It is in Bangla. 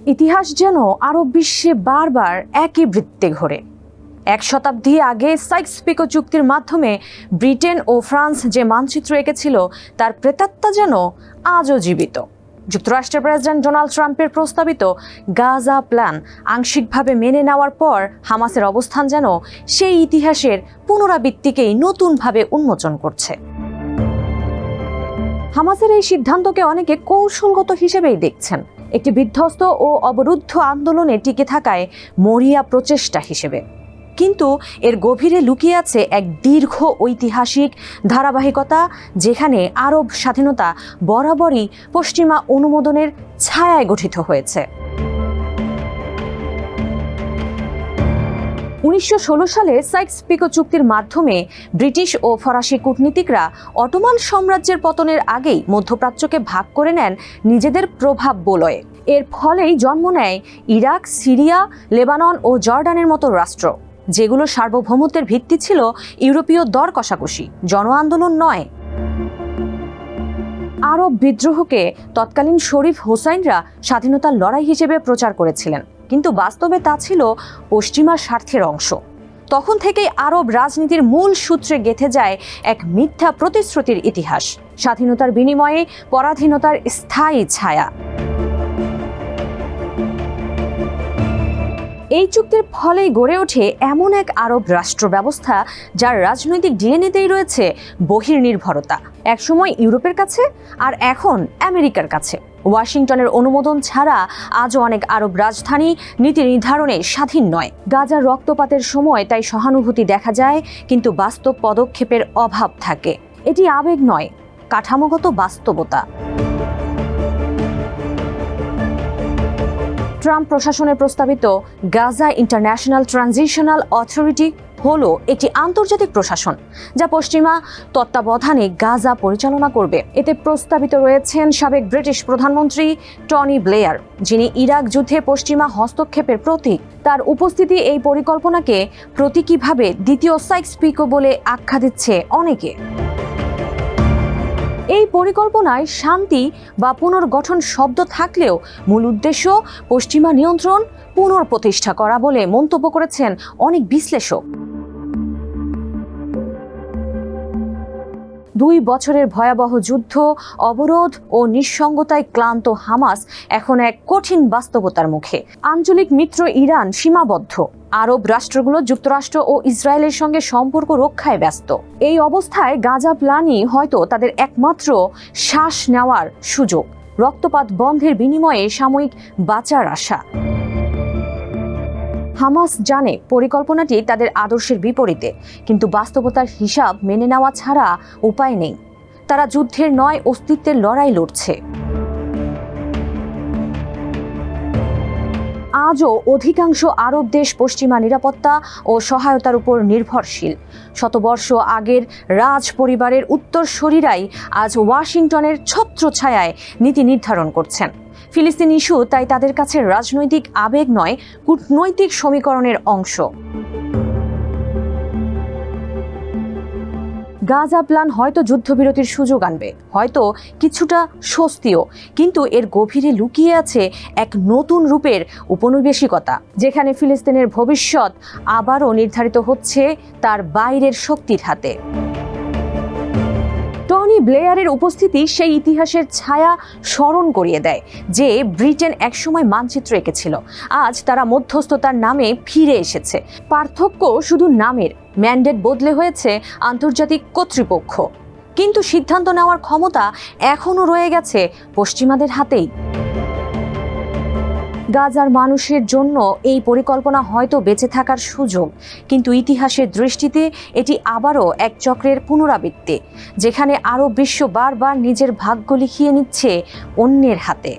ইতিহাস যেন আরব বিশ্বে বারবার একই বৃত্তে ঘোরে। এক শতাব্দী আগে সাইক্স পিকো চুক্তির মাধ্যমে ব্রিটেন ও ফ্রান্স যে মানচিত্র এঁকেছিল, তার প্রেতাত্মা যেন আজও জীবিত। যুক্তরাষ্ট্রের প্রেসিডেন্ট ডোনাল্ড ট্রাম্পের প্রস্তাবিত গাজা প্ল্যান আংশিকভাবে মেনে নেওয়ার পর হামাসের অবস্থান যেন সেই ইতিহাসের পুনরাবৃত্তিকেই নতুনভাবে উন্মোচন করছে। হামাসের এই সিদ্ধান্তকে অনেকে কৌশলগত হিসেবেই দেখছেন। একটি বিধ্বস্ত ও অবরুদ্ধ আন্দোলনে টিকে থাকায় মরিয়া প্রচেষ্টা হিসেবে। কিন্তু এর গভীরে লুকিয়ে আছে এক দীর্ঘ ঐতিহাসিক ধারাবাহিকতা, যেখানে আরব স্বাধীনতা বরাবরই পশ্চিমা অনুমোদনের ছায়ায় গঠিত হয়েছে। উনিশশো ষোলো সালে সাইক্স পিকো চুক্তির মাধ্যমে ব্রিটিশ ও ফরাসি কূটনীতিকরা অটোমান সাম্রাজ্যের পতনের আগেই মধ্যপ্রাচ্যকে ভাগ করে নেন নিজেদের প্রভাব বলয়ে। এর ফলেই জন্ম নেয় ইরাক, সিরিয়া, লেবানন ও জর্ডানের মতো রাষ্ট্র, যেগুলো সার্বভৌমত্বের ভিত্তি ছিল ইউরোপীয় দর কষাকষি, জন আন্দোলন নয়। আরব বিদ্রোহকে তৎকালীন শরীফ হোসাইনরা স্বাধীনতার লড়াই হিসেবে প্রচার করেছিলেন। কিন্তু বাস্তবে তা ছিল পশ্চিমা স্বার্থের অংশ। তখন থেকেই আরব রাজনীতির মূল সূত্রে গেঁথে যায় এক মিথ্যা প্রতিশ্রুতির ইতিহাস, স্বাধীনতার বিনিময়ে পরাধীনতার স্থায়ী ছায়া। এই চুক্তির ফলেই গড়ে ওঠে এমন এক আরব রাষ্ট্র ব্যবস্থা, যার রাজনৈতিক ডিএনএতেই রয়েছে বহির্নির্ভরতা, একসময় ইউরোপের কাছে আর এখন আমেরিকার কাছে। ওয়াশিংটনের অনুমোদন ছাড়া আজও অনেক আরব রাজধানী নীতি নির্ধারণে স্বাধীন নয়। গাজার রক্তপাতের সময় তাই সহানুভূতি দেখা যায়, কিন্তু বাস্তব পদক্ষেপের অভাব থাকে। এটি আবেগ নয়, কাঠামোগত বাস্তবতা। ট্রাম্প প্রশাসনের প্রস্তাবিত গাজা ইন্টারন্যাশনাল ট্রানজিশনাল অথরিটি হলো একটি আন্তর্জাতিক প্রশাসন, যা পশ্চিমা তত্ত্বাবধানে গাজা পরিচালনা করবে। এতে প্রস্তাবিত রয়েছেন সাবেক ব্রিটিশ প্রধানমন্ত্রী টনি ব্লেয়ার, যিনি ইরাক যুদ্ধে পশ্চিমা হস্তক্ষেপের প্রতীক। তার উপস্থিতি এই পরিকল্পনাকে প্রতীকীভাবে দ্বিতীয় সাইক্স পিকো বলে আখ্যা দিচ্ছে অনেকে। এই পরিকল্পনায় শান্তি বা পুনর্গঠন শব্দ থাকলেও মূল উদ্দেশ্য পশ্চিমা নিয়ন্ত্রণ, পুনর্প্রতিষ্ঠা করা বলে মন্তব্য করেছেন অনেক বিশ্লেষক। দুই বছরের ভয়াবহ যুদ্ধ, অবরোধ ও নিঃসঙ্গতায় ক্লান্ত হামাস এখন এক কঠিন বাস্তবতার মুখে। আঞ্চলিক মিত্র ইরান সীমাবদ্ধ। আরব রাষ্ট্রগুলো যুক্তরাষ্ট্র ও ইসরায়েলের সঙ্গে সম্পর্ক রক্ষায় ব্যস্ত। এই অবস্থায় গাজা প্লানই হয়তো তাদের একমাত্র শ্বাস নেওয়ার সুযোগ। রক্তপাত বন্ধের বিনিময়ে সাময়িক বাঁচার আশা। হামাস জানে পরিকল্পনাটি তাদের আদর্শের বিপরীতে, কিন্তু বাস্তবতার হিসাব মেনে নেওয়া ছাড়া উপায় নেই। তারা যুদ্ধের নয়, অস্তিত্বের লড়াই লড়ছে। আজও অধিকাংশ আরব দেশ পশ্চিমা নিরাপত্তা ও সহায়তার উপর নির্ভরশীল। শতবর্ষ আগের রাজ পরিবারের উত্তরসূরিরাই আজ ওয়াশিংটনের ছত্রছায়ায় নীতি নির্ধারণ করছেন। ফিলিস্তিন ইস্যু, তাই তাদের কাছে রাজনৈতিক আবেগ নয়, কূটনৈতিক সমীকরণের অংশ। গাজা প্ল্যান হয়তো যুদ্ধবিরতির সুযোগ আনবে, হয়তো কিছুটা স্বস্তিও, কিন্তু এর গভীরে লুকিয়ে আছে এক নতুন রূপের উপনিবেশিকতা, যেখানে ফিলিস্তিনের ভবিষ্যৎ আবারও নির্ধারিত হচ্ছে তার বাইরের শক্তির হাতে। টনি ব্লেয়ারের উপস্থিতি সেই ইতিহাসের ছায়া স্মরণ করিয়ে দেয়, যে ব্রিটেন একসময় মানচিত্র এঁকেছিল। আজ তারা মধ্যস্থতার নামে ফিরে এসেছে। পার্থক্য শুধু নামের, ম্যান্ডেট বদলে হয়েছে আন্তর্জাতিক কর্তৃপক্ষ। কিন্তু সিদ্ধান্ত নেওয়ার ক্ষমতা এখনও রয়ে গেছে পশ্চিমাদের হাতেই। গাজার মানুষের জন্য এই পরিকল্পনা হয়তো বেঁচে থাকার সুযোগ। কিন্তু ইতিহাসের দৃষ্টিতে এটি আবারও এক চক্রের পুনরাবৃত্তি, যেখানে আরও বিশ্ব বারবার নিজের ভাগ্য লিখিয়ে নিচ্ছে অন্যের হাতে।